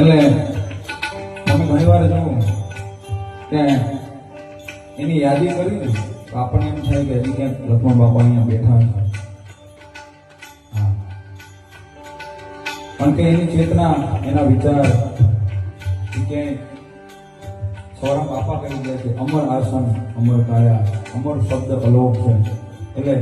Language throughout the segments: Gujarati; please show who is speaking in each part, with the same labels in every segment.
Speaker 1: એટલે અમે ઘણી વાર જોઉં કે એની યાદી કરી તો આપણને એમ થાય કે હજી ક્યાંક લક્ષ્મણ બાપા અહીંયા બેઠા હા. પણ કે એની ચેતના, એના વિચાર ક્યાંય સૌરામ બાપા કહી દે છે અમર આસન, અમર કાયા, અમર શબ્દ અલોક છે. એટલે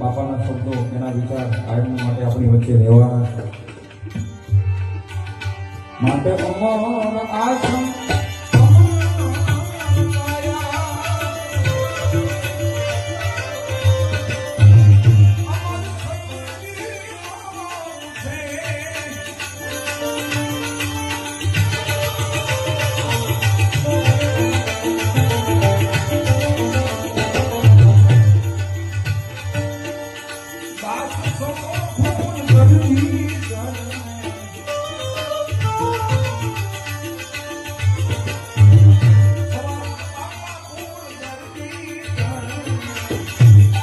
Speaker 1: બાપાના શબ્દો, એના વિચાર કાયમ માટે આપણી વચ્ચે રહેવાના છે. માટે અમર આસન